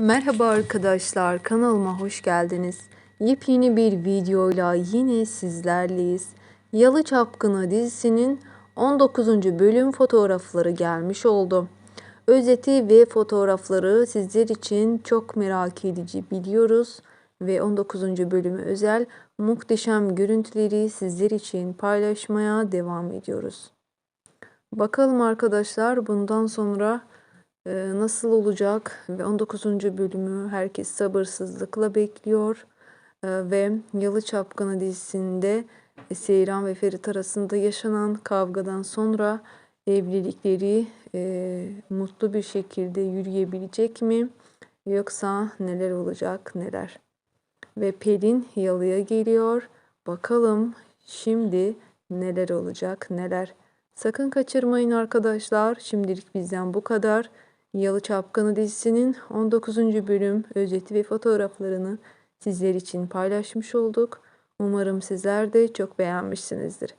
Merhaba arkadaşlar, kanalıma hoş geldiniz. Yepyeni bir videoyla yine sizlerleyiz. Yalı Çapkını dizisinin 19. bölüm fotoğrafları gelmiş oldu. Özeti ve fotoğrafları sizler için çok merak edici biliyoruz ve 19. bölümü özel muhteşem görüntüleri sizler için paylaşmaya devam ediyoruz. Bakalım arkadaşlar bundan sonra nasıl olacak ve 19. bölümü herkes sabırsızlıkla bekliyor. E, ve Yalı Çapkını dizisinde Seyran ve Ferit arasında yaşanan kavgadan sonra evlilikleri e, mutlu bir şekilde yürüyebilecek mi? Yoksa neler olacak neler? Ve Pelin Yalı'ya geliyor. Bakalım şimdi neler olacak neler? Sakın kaçırmayın arkadaşlar. Şimdilik bizden bu kadar. Yalı Çapkını dizisinin 19. bölüm özeti ve fotoğraflarını sizler için paylaşmış olduk. Umarım sizler de çok beğenmişsinizdir.